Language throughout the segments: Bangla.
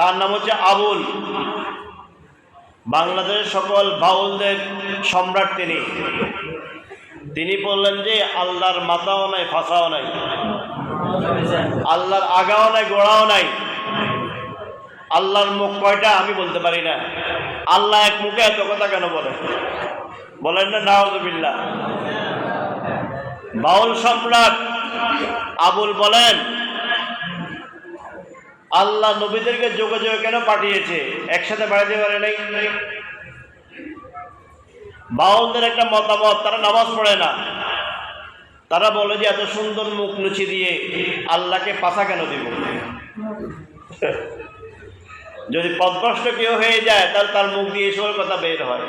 তার নাম হচ্ছে আবুল। বাংলাদেশের সকল বাউলদের সম্রাট তিনি। তিনি বললেন যে, আল্লাহর মাথাও নাই, ফাঁসাও নাই। আল্লাহর আগাও নাই, গোড়াও নাই। আল্লাহর মুখ কয়টা আমি বলতে পারি না। আল্লাহ এক মুখে এত কথা কেন বলে? বলেন না নাওজবিল্লা বাউল সম্রাট আবুল বলেন আল্লাহ নবীদেরকে যোগে যোগে কেন পাঠিয়েছে? একসাথে বাড়াতে পারে নাই? বাউলদের একটা মতামত, তারা নামাজ পড়ে না। তারা বলে যে, এত সুন্দর মুখ নুচি দিয়ে আল্লাহকে পাশা কেন দিব? যদি পদভ্রষ্ট কেউ হয়ে যায়, তাহলে তার মুখ দিয়ে এসবের কথা বের হয়।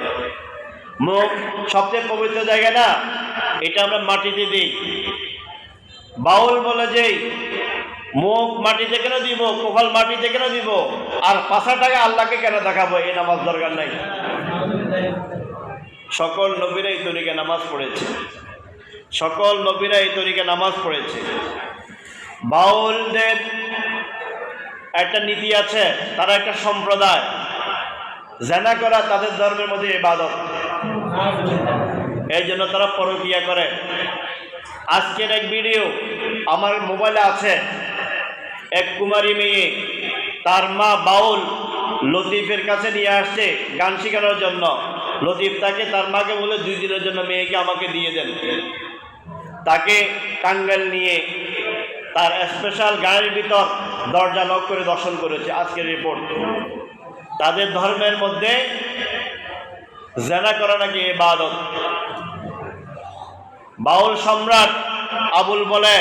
মুখ সবচেয়ে পবিত্র জায়গা না? এটা আমরা মাটিতে দিই। বাউল বলে যে মুখ মাটিতে কেন দিব? কোফাল মাটিতে কেন দিব? আর পাশাটাকে আল্লাহকে কেন দেখাবো? এই নামাজ দরকার নাই। সকল নবীরা এই তরিকে নামাজ পড়েছে। সকল নবীরা এই তরিকে নামাজ পড়েছে। বাউলদের একটা নীতি আছে, তারা একটা সম্প্রদায়। জেনা করা তাদের ধর্মের মধ্যে ইবাদত। এই জন্য তারা পরকিয়া করে। আজকের এক ভিডিও আমার মোবাইলে আছে। এক কুমারী মেয়ে, তার মা বাউল লতিফের কাছে নিয়ে আসছে গান শেখানোর জন্য। লতিফ তাকে তার মাকে বলে, দুই দিনের জন্য মেয়েকে আমাকে দিয়ে দেন। তাকে টাঙ্গাইল নিয়ে তার স্পেশাল গাড়ির ভিতর দরজা লক করে দর্শন করেছে আজকের রিপোর্ট তাদের ধর্মের মধ্যে জেনা করা নাকি ইবাদত বাউল সম্রাট আবুল বলে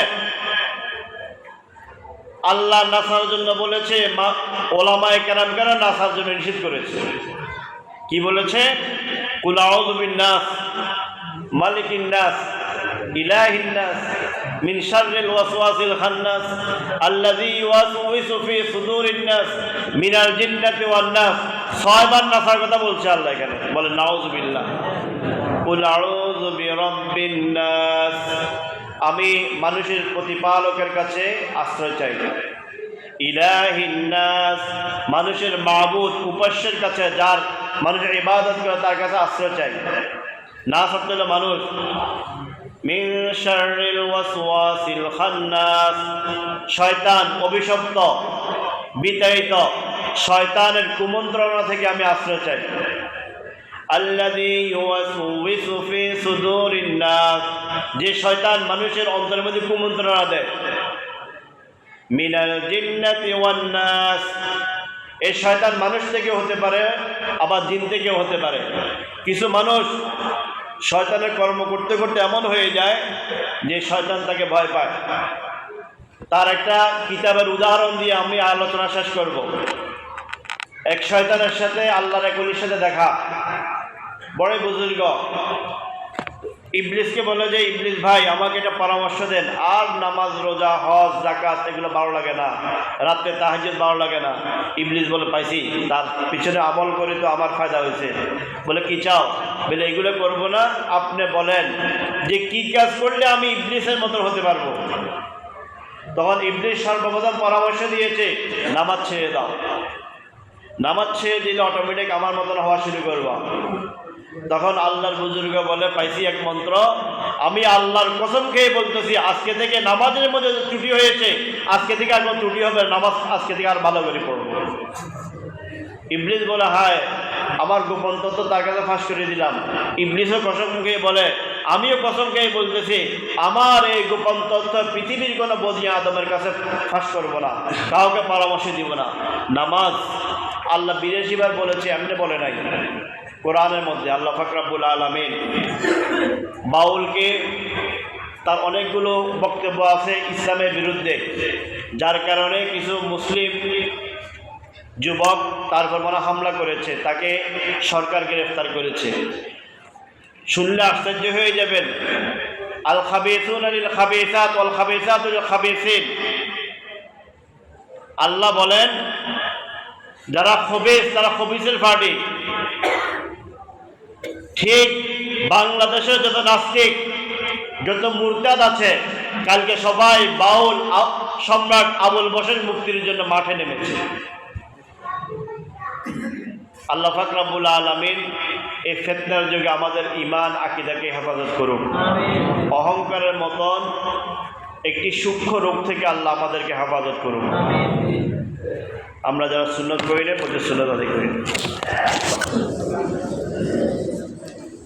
আল্লাহ নাসার জন্য বলেছে ওলামায় কেরাম কেন নাসার জন্য নিষেধ করেছে? কি বলেছে? কুলাউদ্দিন নাস মালিকিন নাস, ইলাহিন নাস শাররিল ওয়াসওয়াসিল খান্নাস, আল্লাযী ইউওয়াসউইসু ফি সুদুরিন নাস, মিনাল জিন্নাতি ওয়ান নাস। ছয়বার নাসার কথা বলছে আল্লাহ এখানে। বলে নাউজুবিল্লাহ কুল আউযু বিরাব্বিন নাস। আমি মানুষের প্রতিপালকের কাছে আশ্রয় চাই। ইলাহিন্নাস মানুষের মাবুদ উপাস্যের কাছে যার মানুষের ইবাদত করে তার কাছে আশ্রয় চাই। না হলো মানুষ। মিন শয়তান অভিশপ্ত, বিতাড়িত, শয়তানের কুমন্ত্রণা থেকে আমি আশ্রয় চাই। আল্লাযী ইউওয়াসউইসু ফি সুদুরিন যে শয়তান মানুষের অন্তরের মধ্যে কুমন্ত্রণা দেয়। মিনাল জিন্নাতি ওয়ান নাস। এই শয়তান মানুষ থেকে হতে পারে, আবার জিন থেকেও হতে পারে। কিছু মানুষ শয়তানের কর্ম করতে করতে এমন হয়ে যায় যে শয়তান তাকে ভয় পায়। তার একটা কিতাবের উদাহরণ দিয়ে আমি আলোচনা শেষ করব। এক শয়তানের সাথে আল্লাহর এক অলির সাথে দেখা। বড় বুজুর্গ। ইবলিসকে বলে যে, ইবলিস ভাই, আমাকে এটা পরামর্শ দেন। আর নামাজ, রোজা, হজ জাকাত এগুলো ভালো লাগে না। রাত্রে তাহাজুদ ভালো লাগে না। ইবলিস বলে, পাইছি। তার পিছনে আমল করে তো আমার ফায়দা হয়েছে। বলে, কি চাও? বলে, এগুলো করব না। আপনি বলেন যে, কি কাজ করলে আমি ইবলিসের মতন হতে পারব? তখন ইবলিস সর্বপ্রথম পরামর্শ দিয়েছে, নামাজ ছেড়ে দাও। নামাজ ছেড়ে দিলে অটোমেটিক আমার মতন হওয়া শুরু করব। তখন আল্লাহর বুজুর্গ বলে, পাইছি এক মন্ত্র, আমি আল্লাহর কসম খেয়ে বলতেছি, আজকে থেকে নামাজের মধ্যে ত্রুটি হয়েছে, আজকে থেকে আর কোনো ত্রুটি হবে নামাজ আজকে থেকে আর ভালো করে পড়ব। ইবলিস বলে, হায়, আমার গোপন তত্ত্ব তার কাছে ফাঁস করে দিলাম। ইবলিসও কসম খেয়ে বলে, আমিও কসম খেয়ে বলতেছি, আমার এই গোপন তত্ত্ব পৃথিবীর কোনো বদি আদমের কাছে ফাঁস করব না, কাউকে পরামর্শ দিব না। নামাজ আল্লাহ বিদেশিবার বলেছে, এমনি বলে নাই। কোরআনের মধ্যে আল্লাহ ফকরাবুল আলমিন বাউলকে তার অনেকগুলো বক্তব্য আছে ইসলামের বিরুদ্ধে, যার কারণে কিছু মুসলিম যুবক তার মনে হামলা করেছে, তাকে সরকার গ্রেফতার করেছে। শুনলে আশ্চর্য হয়ে যাবেন, আল খাবেসুন আলিল খাবেসাত অল খাবেসাত খাবেসিন। আল্লাহ বলেন, যারা খবিস, তারা খবিসের পার্টি। ঠিক বাংলাদেশের যত নাস্তিক, যত মুরতাদ আছে, কালকে সবাই বাউল সম্রাট আবুল বসের মুক্তির জন্য মাঠে নেমেছে। আল্লাহ ফাকরাবুল আলমিন এই ফেতনার যুগে আমাদের ইমান আকিদাকে হেফাজত করুক। অহংকারের মতন একটি সূক্ষ্ম রোগ থেকে আল্লাহ আমাদেরকে হেফাজত করুক। আমরা যারা সুন্নত করি না প্রচুর সুন্নত আদায় করি।